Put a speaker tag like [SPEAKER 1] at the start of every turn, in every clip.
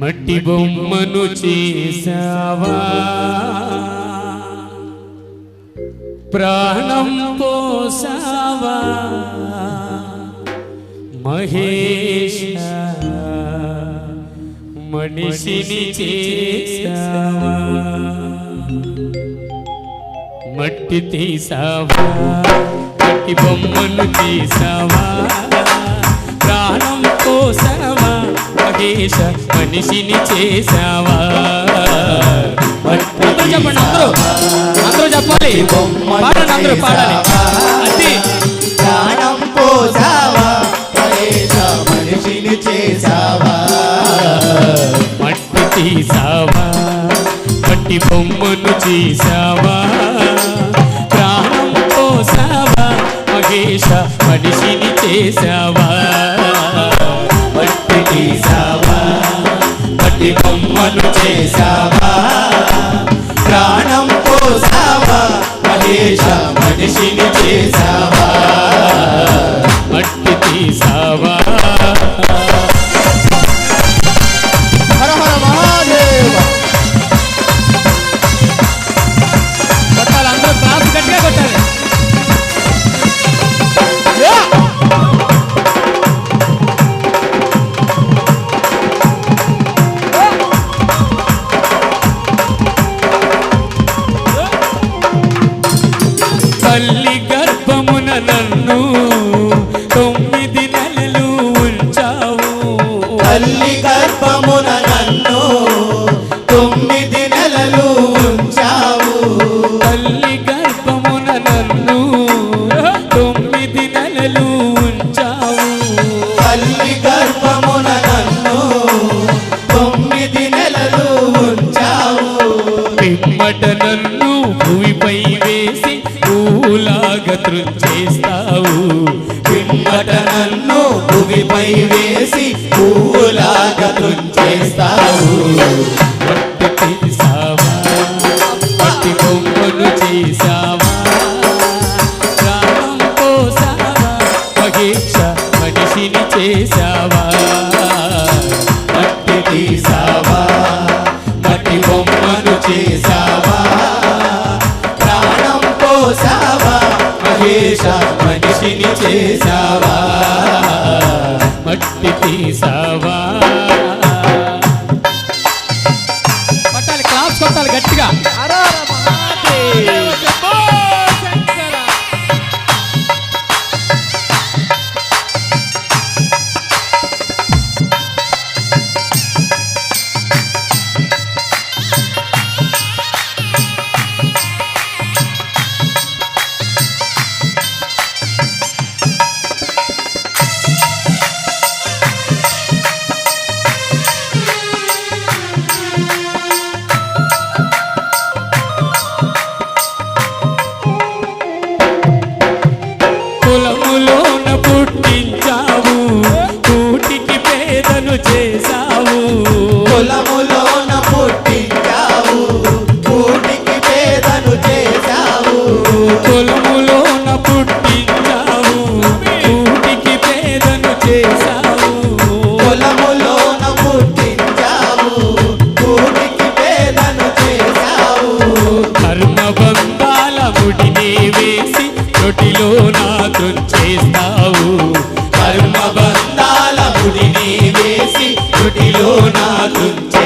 [SPEAKER 1] మట్టి బొమ్మను చేసావా ప్రాణం పోసావా? మహేష మనిషిని చేసావా మట్టి తీసావా? మట్టి బొమ్మను చేసావా ప్రాణం పోసావా? మహేష మనిషిని చేసావా? అందరూ చెప్పండి అందరూ. అందరూ చెప్పాలి. పాడండి అందరూ పాడాలి అది
[SPEAKER 2] ప్రాణం పోసావా? మహేశ మనిషిని చేసావా?
[SPEAKER 1] మట్టి తీసావా? మట్టి బొమ్మను చేసావా చేసావా మట్టి తీసావా మట్టి బొమ్మను చేసావా
[SPEAKER 2] ప్రాణం పోసావా మహేష మనిషిని చేసావా
[SPEAKER 1] పిమ్మట నన్ను భూమిపై వేసి పూలాగా తృచేస్తావు
[SPEAKER 2] పిమ్మట నన్ను భూమిపై వేసి పువ్వులాగా తుంచేస్తావు
[SPEAKER 1] మట్టి తీసావా? మట్టి బొమ్మను చేసావా? ప్రాణం పోసావా? మహేష మనిషిని చేసావా?
[SPEAKER 2] మహేశ మనిషిని చేసావా
[SPEAKER 1] మట్టి తీసావా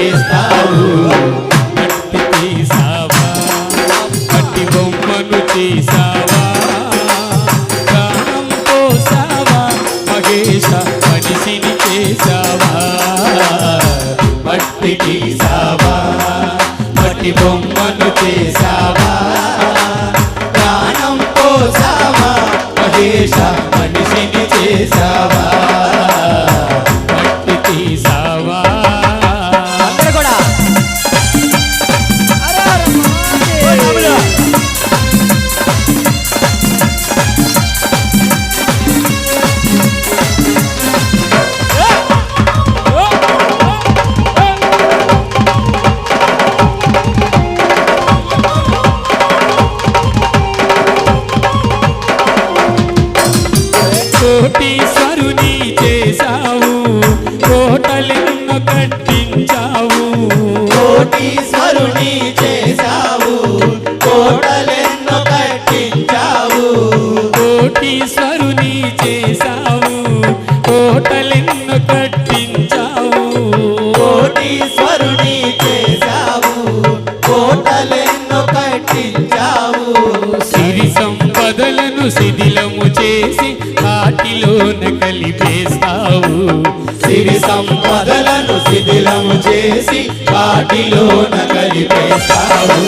[SPEAKER 1] చేస్తావు? మట్టి తీసావా? మట్టి బొమ్మను చేసావా ప్రాణం పోసావా? మహేష మనిషిని చేసావా?
[SPEAKER 2] మట్టి తీసావా? మట్టి బొమ్మను చేసావా? ప్రాణం పోసావా? మహేశ మనిషిని చేసావా?
[SPEAKER 1] ఈశ్వరుని చేశావు
[SPEAKER 2] కోటలెన్నో కట్టించావు. కోటీశ్వరుని చేశావు
[SPEAKER 1] కోటలెన్నో కట్టించావు. కోటీశ్వరుని చేశావు కోటలెన్నో కట్టించావు.
[SPEAKER 2] సిరి సంపదలను శిథిలము చేసి వాటిలోన కలిపేస్తావు. సిరి సంపదలను శిథిలము చేసి
[SPEAKER 1] వాటిలోన కలిపేస్తావు.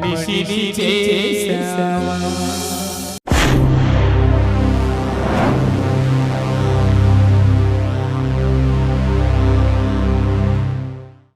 [SPEAKER 1] మహేశ మనిషిని చేసావా